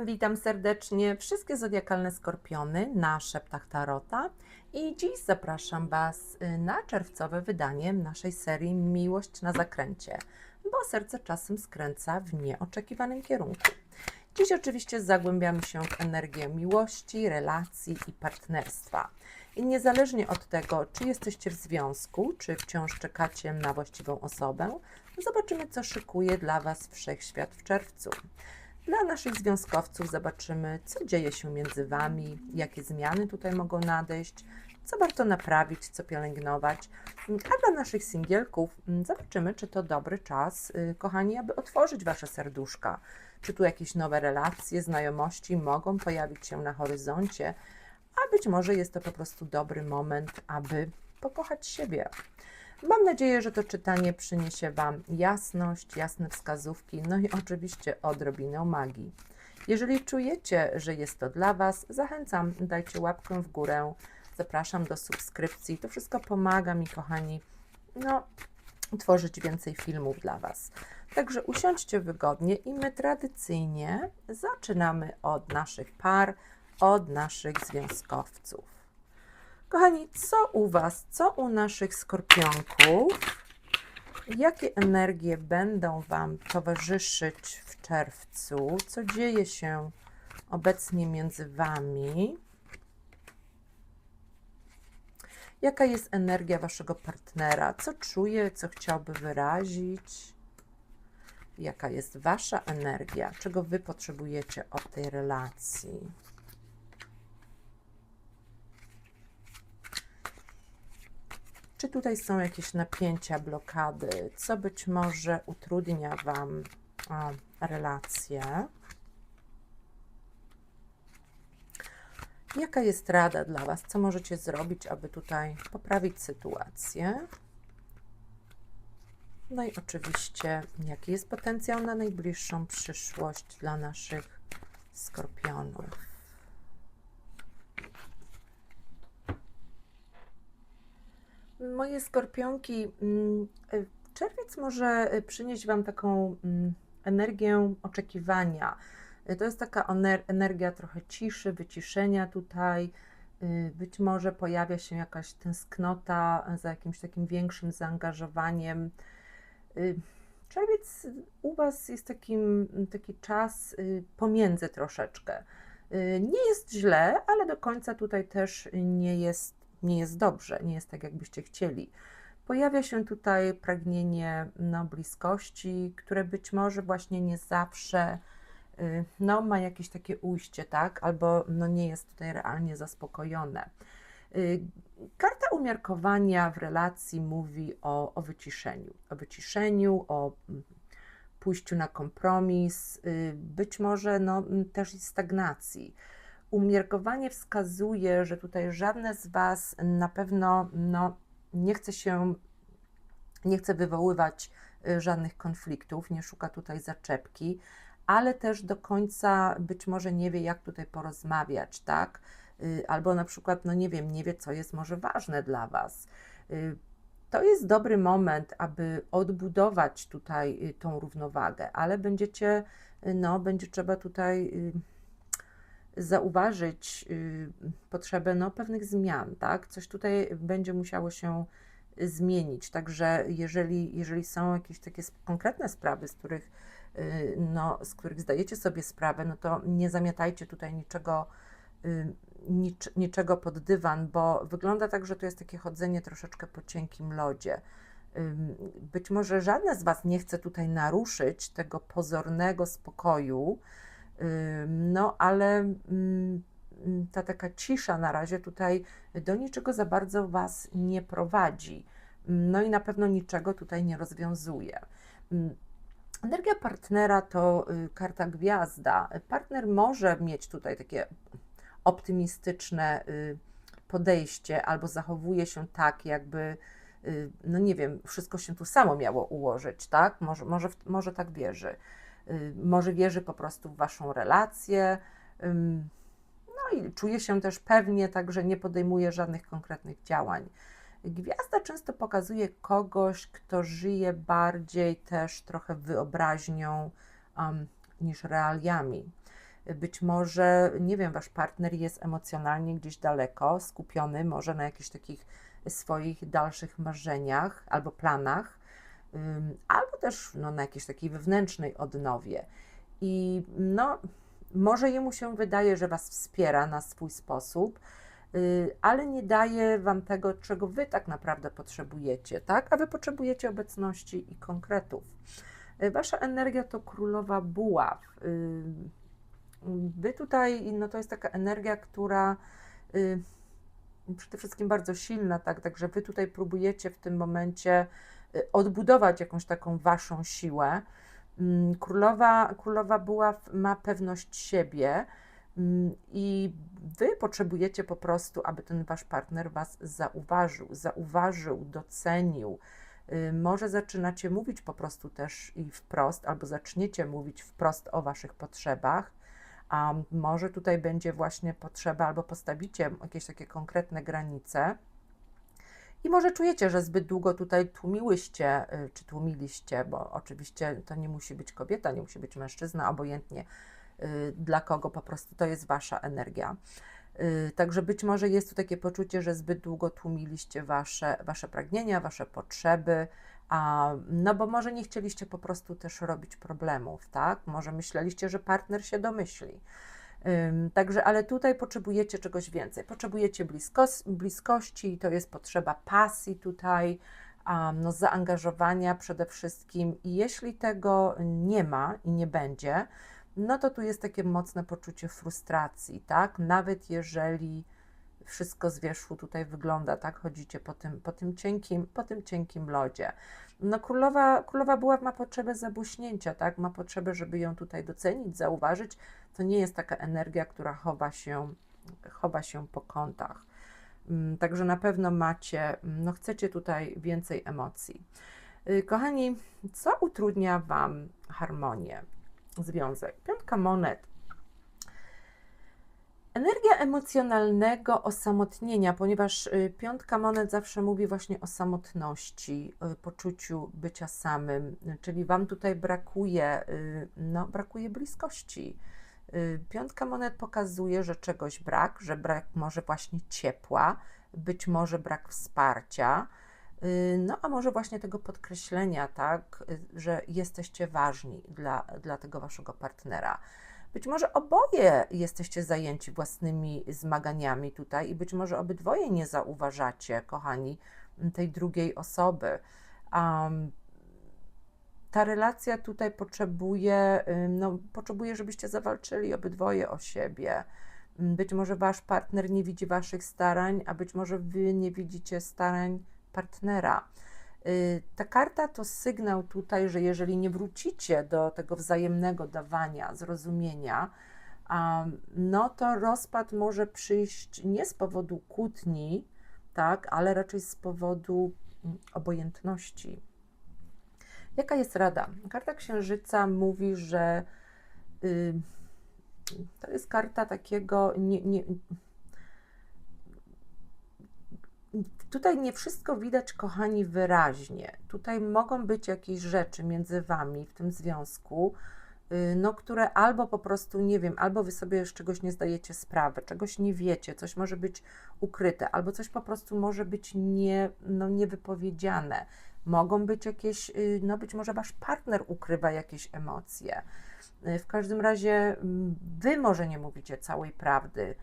Witam serdecznie wszystkie zodiakalne skorpiony na szeptach Tarota i dziś zapraszam Was y, na czerwcowe wydanie naszej serii Miłość na zakręcie, bo serce czasem skręca w nieoczekiwanym kierunku. Dziś oczywiście zagłębiamy się w energię miłości, relacji i partnerstwa. I niezależnie od tego, czy jesteście w związku, czy wciąż czekacie na właściwą osobę, zobaczymy, co szykuje dla Was wszechświat w czerwcu. Dla naszych związkowców zobaczymy, co dzieje się między Wami, jakie zmiany tutaj mogą nadejść, co warto naprawić, co pielęgnować. A dla naszych singielków mm, zobaczymy, czy to dobry czas, y, kochani, aby otworzyć Wasze serduszka. Czy tu jakieś nowe relacje, znajomości mogą pojawić się na horyzoncie, a być może jest to po prostu dobry moment, aby pokochać siebie. Mam nadzieję, że to czytanie przyniesie Wam jasność, jasne wskazówki, no i oczywiście odrobinę magii. Jeżeli czujecie, że jest to dla Was, zachęcam, dajcie łapkę w górę, zapraszam do subskrypcji. To wszystko pomaga mi, kochani, no, tworzyć więcej filmów dla Was. Także usiądźcie wygodnie i my tradycyjnie zaczynamy od naszych par, od naszych związkowców. Kochani, co u Was, co u naszych skorpionków? Jakie energie będą Wam towarzyszyć w czerwcu? Co dzieje się obecnie między Wami? Jaka jest energia Waszego partnera? Co czuje, co chciałby wyrazić? Jaka jest Wasza energia? Czego Wy potrzebujecie od tej relacji? Czy tutaj są jakieś napięcia, blokady, co być może utrudnia Wam relacje? Jaka jest rada dla Was? Co możecie zrobić, aby tutaj poprawić sytuację? No i oczywiście, jaki jest potencjał na najbliższą przyszłość dla naszych skorpionów? Moje skorpionki, mm, y, czerwiec może y, przynieść Wam taką mm, energię oczekiwania. Y, to jest taka energia trochę ciszy, wyciszenia tutaj. Być może pojawia się jakaś tęsknota za jakimś takim większym zaangażowaniem. Czerwiec u Was jest takim, taki czas pomiędzy troszeczkę. Nie jest źle, ale do końca tutaj też nie jest nie jest dobrze, nie jest tak, jakbyście chcieli. Pojawia się tutaj pragnienie no, bliskości, które być może właśnie nie zawsze y, no, ma jakieś takie ujście, tak? Albo no, nie jest tutaj realnie zaspokojone. Y, karta umiarkowania w relacji mówi o, o wyciszeniu, o wyciszeniu, o mm, pójściu na kompromis, y, być może no, też i stagnacji umiarkowanie wskazuje, że tutaj żadne z Was na pewno no, nie chce się, nie chce wywoływać y, żadnych konfliktów, nie szuka tutaj zaczepki, ale też do końca być może nie wie, jak tutaj porozmawiać, tak? Y, albo na przykład, no nie wiem, nie wie, co jest może ważne dla Was. Y, to jest dobry moment, aby odbudować tutaj tą równowagę, ale będziecie, no, będzie trzeba tutaj zauważyć y, potrzebę no, pewnych zmian, tak? Coś tutaj będzie musiało się zmienić. Także jeżeli, jeżeli są jakieś takie konkretne sprawy, z których, y, no, z których zdajecie sobie sprawę, no to nie zamiatajcie tutaj niczego, y, nic, niczego pod dywan, bo wygląda tak, że to jest takie chodzenie troszeczkę po cienkim lodzie. Być może żadne z Was nie chce tutaj naruszyć tego pozornego spokoju, no, ale mm, ta taka cisza na razie tutaj do niczego za bardzo Was nie prowadzi. No i na pewno niczego tutaj nie rozwiązuje. Energia partnera to y, karta gwiazda. Partner może mieć tutaj takie optymistyczne y, podejście albo zachowuje się tak, jakby, y, no nie wiem, wszystko się tu samo miało ułożyć, tak? Może, może, może tak wierzy. Y, może wierzy po prostu w Waszą relację. No i czuje się też pewnie, także nie podejmuje żadnych konkretnych działań. Gwiazda często pokazuje kogoś, kto żyje bardziej też trochę wyobraźnią um, niż realiami. Być może, nie wiem, wasz partner jest emocjonalnie gdzieś daleko, skupiony, może na jakichś takich swoich dalszych marzeniach albo planach, albo też no, na jakiejś takiej wewnętrznej odnowie. I no, może jemu się wydaje, że was wspiera na swój sposób, y, ale nie daje wam tego, czego wy tak naprawdę potrzebujecie, tak? A wy potrzebujecie obecności i konkretów. Y, Wasza energia to królowa buław. Y, Wy tutaj, no to jest taka energia, która przede wszystkim bardzo silna, tak? Także wy tutaj próbujecie w tym momencie odbudować jakąś taką waszą siłę. Mm, Królowa, królowa buław ma pewność siebie mm, i wy potrzebujecie po prostu, aby ten wasz partner was zauważył, zauważył, docenił. Y, Może zaczynacie mówić po prostu też i wprost, albo zaczniecie mówić wprost o waszych potrzebach a może tutaj będzie właśnie potrzeba, albo postawicie jakieś takie konkretne granice. I może czujecie, że zbyt długo tutaj tłumiłyście, y, czy tłumiliście, bo oczywiście to nie musi być kobieta, nie musi być mężczyzna, obojętnie y, dla kogo, po prostu to jest wasza energia. Y, Także być może jest tu takie poczucie, że zbyt długo tłumiliście wasze, wasze pragnienia, wasze potrzeby, a, no bo może nie chcieliście po prostu też robić problemów, tak? Może myśleliście, że partner się domyśli. Także, ale tutaj potrzebujecie czegoś więcej. Potrzebujecie bliskos, bliskości, to jest potrzeba pasji tutaj, no, zaangażowania przede wszystkim. I jeśli tego nie ma i nie będzie, no to tu jest takie mocne poczucie frustracji, tak? Nawet jeżeli wszystko z wierzchu tutaj wygląda, tak? Chodzicie po tym, po tym, cienkim, po tym cienkim lodzie. No królowa, królowa Buław ma potrzebę zabuśnięcia, tak? Ma potrzebę, żeby ją tutaj docenić, zauważyć. To nie jest taka energia, która chowa się, chowa się po kątach. Mm, Także na pewno macie, mm, no chcecie tutaj więcej emocji. Y, Kochani, co utrudnia Wam harmonię, związek? Piątka monet Energia emocjonalnego osamotnienia, ponieważ y, piątka monet zawsze mówi właśnie o samotności, y, poczuciu bycia samym, czyli Wam tutaj brakuje, no, brakuje bliskości. Y, Piątka monet pokazuje, że czegoś brak, że brak może właśnie ciepła, być może brak wsparcia, y, no a może właśnie tego podkreślenia, tak, y, że jesteście ważni dla, dla tego Waszego partnera. Być może oboje jesteście zajęci własnymi zmaganiami tutaj i być może obydwoje nie zauważacie, kochani, tej drugiej osoby. Um, ta relacja tutaj potrzebuje, no, potrzebuje, żebyście zawalczyli obydwoje o siebie. Być może wasz partner nie widzi waszych starań, a być może wy nie widzicie starań partnera. Y, Ta karta to sygnał tutaj, że jeżeli nie wrócicie do tego wzajemnego dawania, zrozumienia, no to rozpad może przyjść nie z powodu kłótni, tak, ale raczej z powodu mm, obojętności. Jaka jest rada? Karta Księżyca mówi, że y, to jest karta takiego nie, nie, Tutaj nie wszystko widać, kochani, wyraźnie. Tutaj mogą być jakieś rzeczy między wami w tym związku, y, no, które albo po prostu, nie wiem, albo wy sobie z czegoś nie zdajecie sprawy, czegoś nie wiecie, coś może być ukryte, albo coś po prostu może być nie, no, niewypowiedziane. Mogą być jakieś, y, no być może wasz partner ukrywa jakieś emocje. Y, W każdym razie mm, wy może nie mówicie całej prawdy.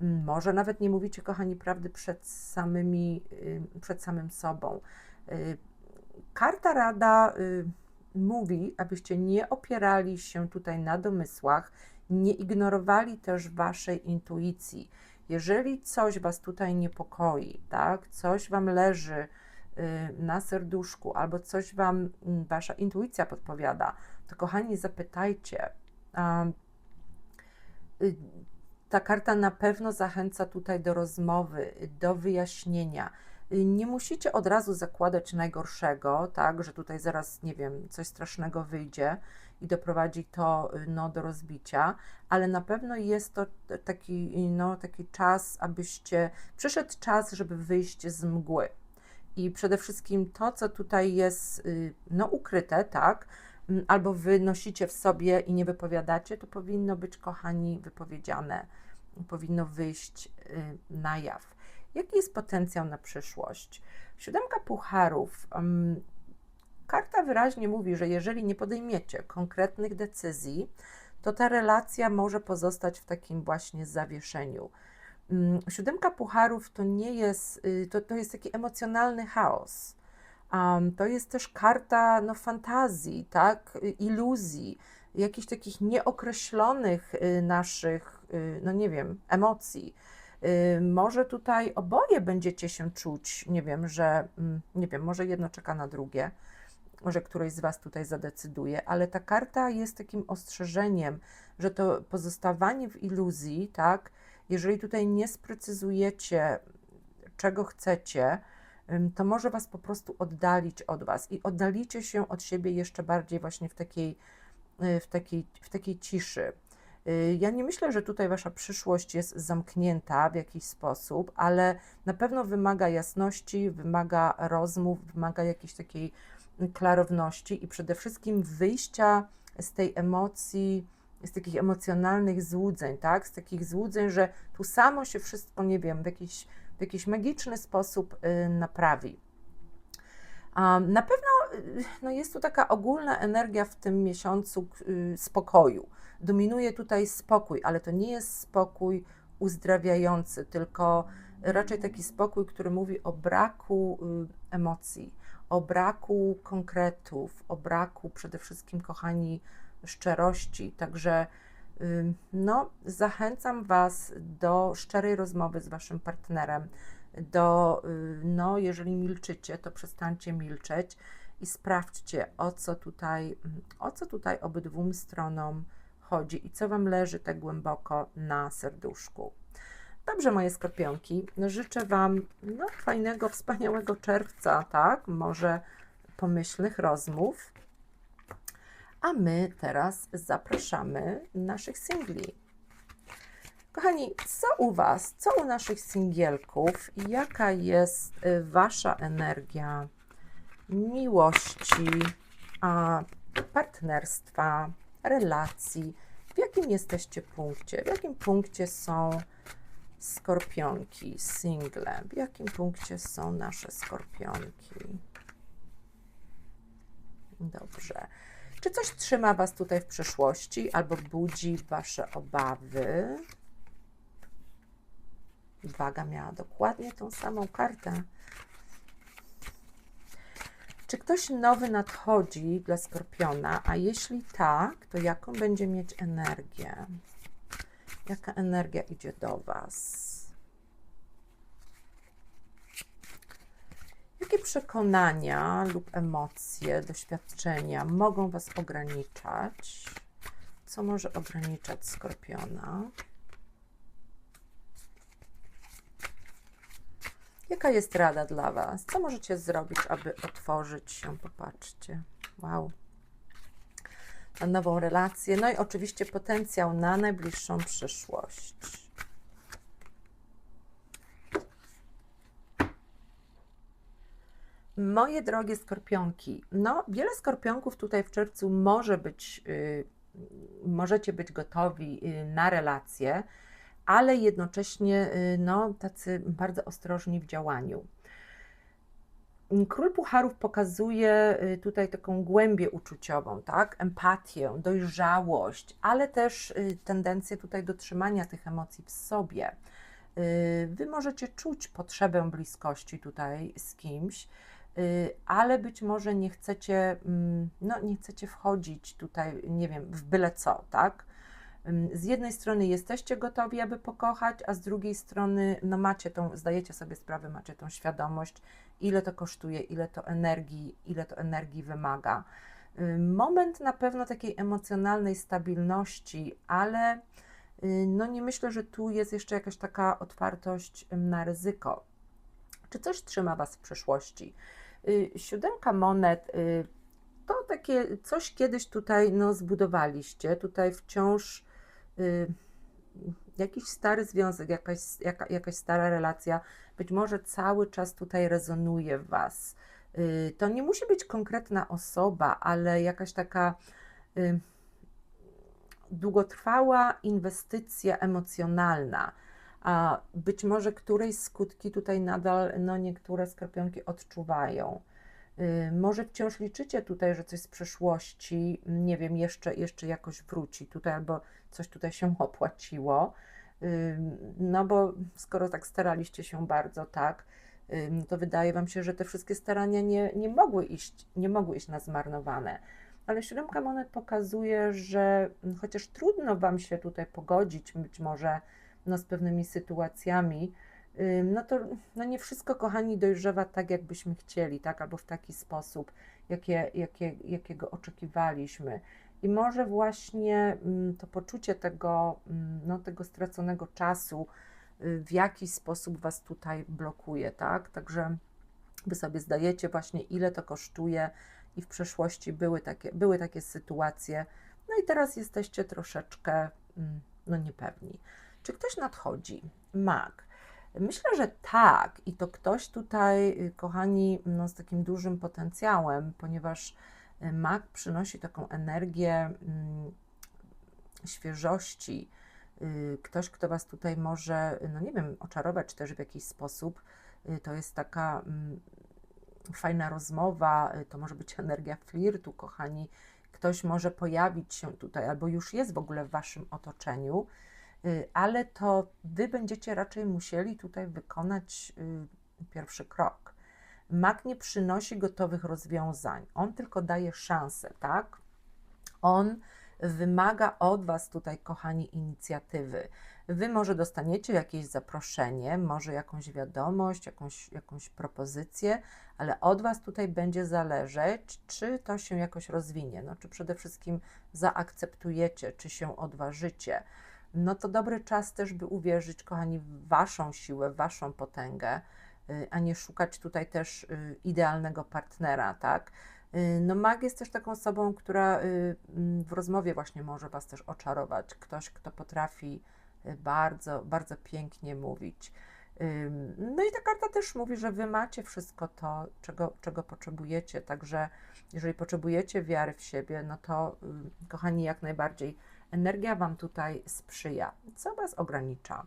Mm, Może nawet nie mówicie, kochani, prawdy przed samymi, y, przed samym sobą. Karta Rada mówi, abyście nie opierali się tutaj na domysłach, nie ignorowali też waszej intuicji. Jeżeli coś was tutaj niepokoi, tak, coś wam leży na serduszku, albo coś wam mm, wasza intuicja podpowiada, to kochani, zapytajcie. Y, ta karta na pewno zachęca tutaj do rozmowy, do wyjaśnienia. Y, Nie musicie od razu zakładać najgorszego, tak, że tutaj zaraz, nie wiem, coś strasznego wyjdzie i doprowadzi to y, no, do rozbicia, ale na pewno jest to taki, no, taki czas, abyście, przyszedł czas, żeby wyjść z mgły. I przede wszystkim to, co tutaj jest y, no, ukryte, tak, albo wy nosicie w sobie i nie wypowiadacie, to powinno być, kochani, wypowiedziane, powinno wyjść y, na jaw. Jaki jest potencjał na przyszłość? Siódemka pucharów. Karta wyraźnie mówi, że jeżeli nie podejmiecie konkretnych decyzji, to ta relacja może pozostać w takim właśnie zawieszeniu. Mm, Siódemka pucharów to nie jest, y, to, to jest taki emocjonalny chaos. Um, to jest też karta no, fantazji, tak? Y, iluzji, jakichś takich nieokreślonych y, naszych, no nie wiem, emocji. Może tutaj oboje będziecie się czuć, nie wiem, że, mm, nie wiem, może jedno czeka na drugie, może któreś z Was tutaj zadecyduje, ale ta karta jest takim ostrzeżeniem, że to pozostawanie w iluzji, tak, jeżeli tutaj nie sprecyzujecie, czego chcecie, to może Was po prostu oddalić od Was i oddalicie się od siebie jeszcze bardziej właśnie w takiej, y, w takiej, w takiej ciszy. Y, Ja nie myślę, że tutaj Wasza przyszłość jest zamknięta w jakiś sposób, ale na pewno wymaga jasności, wymaga rozmów, wymaga jakiejś takiej klarowności i przede wszystkim wyjścia z tej emocji, z takich emocjonalnych złudzeń, tak? Z takich złudzeń, że tu samo się wszystko, nie wiem, w jakiś, w jakiś magiczny sposób y, naprawi. Na pewno y, no jest tu taka ogólna energia w tym miesiącu y, spokoju. Dominuje tutaj spokój, ale to nie jest spokój uzdrawiający, tylko raczej taki spokój, który mówi o braku emocji, o braku konkretów, o braku przede wszystkim, kochani, szczerości. Także no, zachęcam Was do szczerej rozmowy z Waszym partnerem, do, y, no, jeżeli milczycie, to przestańcie milczeć i sprawdźcie, o co tutaj, o co tutaj obydwu stronom chodzi i co Wam leży tak głęboko na serduszku. Dobrze, moje skorpionki, życzę Wam no, fajnego, wspaniałego czerwca, tak? Może pomyślnych rozmów. A my teraz zapraszamy naszych singli. Kochani, co u Was, co u naszych singielków? Jaka jest y, Wasza energia miłości, a, partnerstwa, relacji? W jakim jesteście punkcie? W jakim punkcie są skorpionki, single? W jakim punkcie są nasze skorpionki? Dobrze. Czy coś trzyma Was tutaj w przyszłości albo budzi Wasze obawy? Waga miała dokładnie tą samą kartę. Czy ktoś nowy nadchodzi dla skorpiona? A jeśli tak, to jaką będzie mieć energię? Jaka energia idzie do Was? Jakie przekonania lub emocje, doświadczenia mogą Was ograniczać? Co może ograniczać skorpiona? Jaka jest rada dla Was? Co możecie zrobić, aby otworzyć się? Popatrzcie. Wow. Na nową relację. No i oczywiście potencjał na najbliższą przyszłość. Moje drogie skorpionki, no wiele skorpionków tutaj w czerwcu może być, y, możecie być gotowi y, na relacje, ale jednocześnie y, no, tacy bardzo ostrożni w działaniu. Król Pucharów pokazuje tutaj taką głębię uczuciową, tak? Empatię, dojrzałość, ale też tendencję tutaj do trzymania tych emocji w sobie. Wy możecie czuć potrzebę bliskości tutaj z kimś, ale być może nie chcecie, mm, no nie chcecie wchodzić tutaj, nie wiem, w byle co, tak? Z jednej strony jesteście gotowi, aby pokochać, a z drugiej strony, no macie tą, zdajecie sobie sprawę, macie tą świadomość, ile to kosztuje, ile to energii, ile to energii wymaga. Ym, Moment na pewno takiej emocjonalnej stabilności, ale y, no nie myślę, że tu jest jeszcze jakaś taka otwartość na ryzyko. Czy coś trzyma Was w przyszłości? Y, Siódemka monet y, to takie coś kiedyś tutaj no, zbudowaliście, tutaj wciąż y, jakiś stary związek, jakaś, jaka, jakaś stara relacja, być może cały czas tutaj rezonuje w Was. To nie musi być konkretna osoba, ale jakaś taka długotrwała inwestycja emocjonalna, a być może którejś skutki tutaj nadal no, niektóre skorpionki odczuwają. Y, Może wciąż liczycie tutaj, że coś z przeszłości, nie wiem, jeszcze, jeszcze jakoś wróci tutaj, albo coś tutaj się opłaciło. Y, No bo skoro tak staraliście się bardzo, tak, to wydaje Wam się, że te wszystkie starania nie, nie mogły iść, nie mogły iść na zmarnowane. Ale siódemka monet pokazuje, że chociaż trudno Wam się tutaj pogodzić, być może no, z pewnymi sytuacjami, no to no nie wszystko, kochani, dojrzewa tak, jakbyśmy chcieli, tak, albo w taki sposób, jakie, jakie, jakiego oczekiwaliśmy. I może właśnie to poczucie tego, no, tego straconego czasu y, w jakiś sposób Was tutaj blokuje, tak? Także Wy sobie zdajecie właśnie, ile to kosztuje i w przeszłości były takie, były takie sytuacje, no i teraz jesteście troszeczkę, no niepewni. Czy ktoś nadchodzi? Mag. Myślę, że tak i to ktoś tutaj, y, kochani, no z takim dużym potencjałem, ponieważ y, mag przynosi taką energię mm, świeżości. Y, Ktoś, kto Was tutaj może, no nie wiem, oczarować też w jakiś sposób. To jest taka mm, fajna rozmowa, to może być energia flirtu, kochani. Ktoś może pojawić się tutaj, albo już jest w ogóle w Waszym otoczeniu, ale to Wy będziecie raczej musieli tutaj wykonać y, pierwszy krok. Mak nie przynosi gotowych rozwiązań, on tylko daje szansę, tak? On wymaga od Was tutaj, kochani, inicjatywy. Wy może dostaniecie jakieś zaproszenie, może jakąś wiadomość, jakąś, jakąś propozycję, ale od Was tutaj będzie zależeć, czy to się jakoś rozwinie, no, czy przede wszystkim zaakceptujecie, czy się odważycie. No to dobry czas też, by uwierzyć, kochani, w Waszą siłę, w Waszą potęgę, y, a nie szukać tutaj też y, idealnego partnera, tak? Y, No, mag jest też taką osobą, która w rozmowie właśnie może Was też oczarować. Ktoś, kto potrafi bardzo, bardzo pięknie mówić. No i ta karta też mówi, że Wy macie wszystko to, czego, czego potrzebujecie. Także jeżeli potrzebujecie wiary w siebie, no to kochani, jak najbardziej energia Wam tutaj sprzyja. Co Was ogranicza?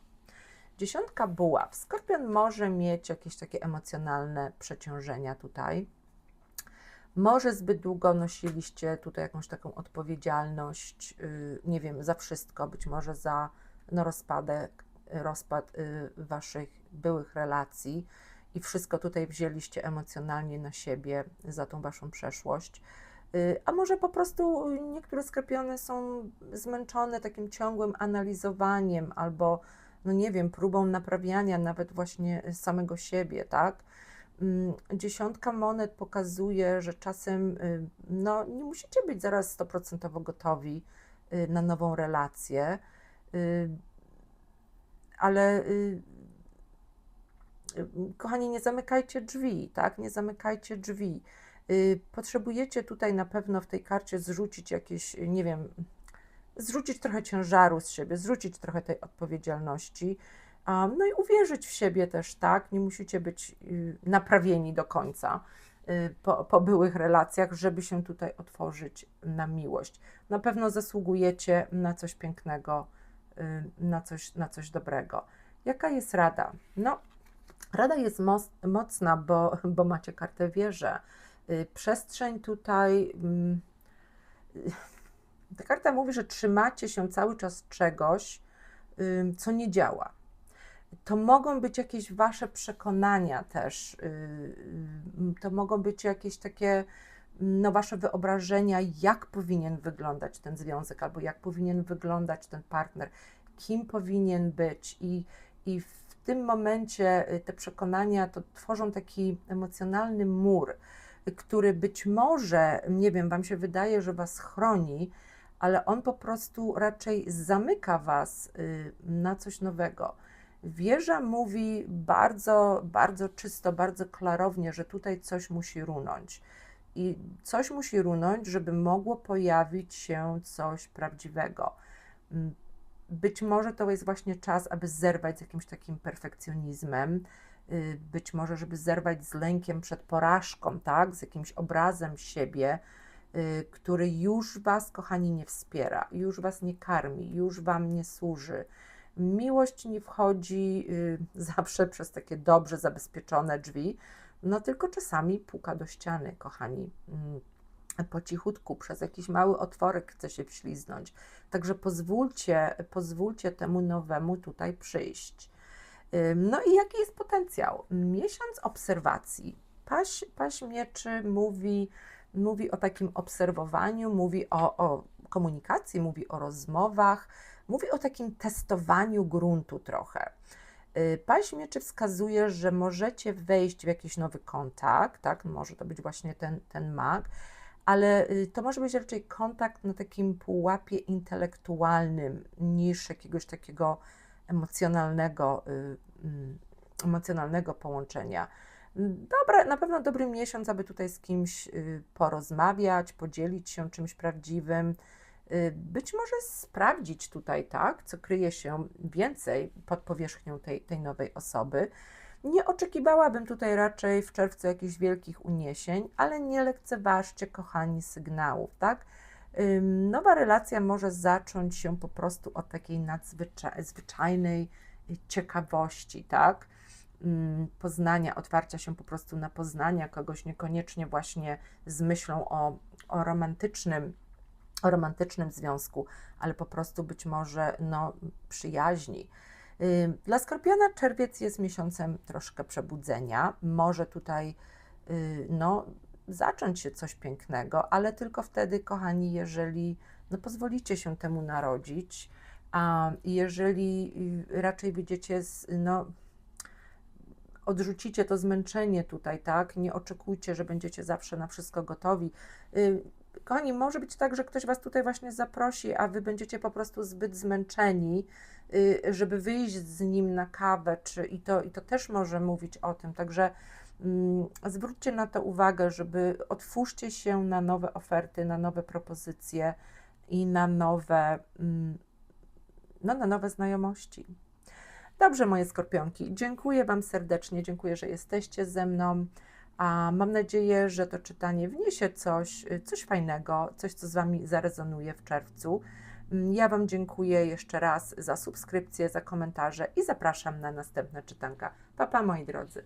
Dziesiątka buław. Skorpion może mieć jakieś takie emocjonalne przeciążenia tutaj. Może zbyt długo nosiliście tutaj jakąś taką odpowiedzialność, yy, nie wiem, za wszystko, być może za no, rozpadek, rozpad yy, waszych byłych relacji i wszystko tutaj wzięliście emocjonalnie na siebie za tą waszą przeszłość. Yy, A może po prostu niektóre skorpiony są zmęczone takim ciągłym analizowaniem albo, no nie wiem, próbą naprawiania nawet właśnie samego siebie, tak? Mm, Dziesiątka monet pokazuje, że czasem y, no, nie musicie być zaraz 100% gotowi y, na nową relację, y, ale y, y, kochani, nie zamykajcie drzwi, tak? Nie zamykajcie drzwi. Y, Potrzebujecie tutaj na pewno w tej karcie zrzucić jakieś, nie wiem, zrzucić trochę ciężaru z siebie, zrzucić trochę tej odpowiedzialności. No i uwierzyć w siebie też, tak? Nie musicie być y, naprawieni do końca y, po, po byłych relacjach, żeby się tutaj otworzyć na miłość. Na pewno zasługujecie na coś pięknego, na coś, na coś dobrego. Jaka jest rada? No, rada jest moc, mocna, bo, bo macie kartę wieżę. Y, Przestrzeń tutaj. mm, y, Ta karta mówi, że trzymacie się cały czas czegoś, co nie działa. To mogą być jakieś wasze przekonania też, yy, yy, to mogą być jakieś takie no, wasze wyobrażenia, jak powinien wyglądać ten związek, albo jak powinien wyglądać ten partner, kim powinien być. I, i w tym momencie y, te przekonania to tworzą taki emocjonalny mur, y, który być może, nie wiem, wam się wydaje, że was chroni, ale on po prostu raczej zamyka was y, na coś nowego. Wieża mówi bardzo, bardzo czysto, bardzo klarownie, że tutaj coś musi runąć. I coś musi runąć, żeby mogło pojawić się coś prawdziwego. Mm, Być może to jest właśnie czas, aby zerwać z jakimś takim perfekcjonizmem, być może, żeby zerwać z lękiem przed porażką, tak? Z jakimś obrazem siebie, y, który już Was, kochani, nie wspiera, już Was nie karmi, już Wam nie służy. Miłość nie wchodzi y, zawsze przez takie dobrze zabezpieczone drzwi, no tylko czasami puka do ściany, kochani. Mm, Po cichutku, przez jakiś mały otworek chce się wśliznąć. Także pozwólcie, pozwólcie temu nowemu tutaj przyjść. No i jaki jest potencjał? Miesiąc obserwacji. Paś, paś mieczy mówi, mówi o takim obserwowaniu, mówi o, o komunikacji, mówi o rozmowach, mówi o takim testowaniu gruntu trochę. Y, Paś mieczy wskazuje, że możecie wejść w jakiś nowy kontakt, tak? Może to być właśnie ten, ten mag, ale y, to może być raczej kontakt na takim pułapie intelektualnym niż jakiegoś takiego emocjonalnego, y, mm, emocjonalnego połączenia. Dobra, na pewno dobry miesiąc, aby tutaj z kimś y, porozmawiać, podzielić się czymś prawdziwym, y, być może sprawdzić tutaj, tak, co kryje się więcej pod powierzchnią tej, tej nowej osoby. Nie oczekiwałabym tutaj raczej w czerwcu jakichś wielkich uniesień, ale nie lekceważcie, kochani, sygnałów, tak? Nowa relacja może zacząć się po prostu od takiej nadzwyczajnej ciekawości, tak? Poznania, otwarcia się po prostu na poznania kogoś, niekoniecznie właśnie z myślą o, o romantycznym, o romantycznym związku, ale po prostu być może no, przyjaźni. Dla Skorpiona czerwiec jest miesiącem troszkę przebudzenia. Może tutaj y, no, zacząć się coś pięknego, ale tylko wtedy, kochani, jeżeli no, pozwolicie się temu narodzić, a jeżeli y, raczej wyjdziecie z, no, odrzucicie to zmęczenie tutaj, tak? Nie oczekujcie, że będziecie zawsze na wszystko gotowi. Y, Kochani, może być tak, że ktoś Was tutaj właśnie zaprosi, a Wy będziecie po prostu zbyt zmęczeni, y, żeby wyjść z nim na kawę, czy, i, to, i to też może mówić o tym. Także zwróćcie na to uwagę, żeby otwórzcie się na nowe oferty, na nowe propozycje i na nowe, mm, no, na nowe znajomości. Dobrze, moje skorpionki, dziękuję Wam serdecznie, dziękuję, że jesteście ze mną. A mam nadzieję, że to czytanie wniesie coś, y, coś fajnego, coś, co z Wami zarezonuje w czerwcu. Mm, Ja Wam dziękuję jeszcze raz za subskrypcję, za komentarze i zapraszam na następne czytanka. Pa, pa moi drodzy.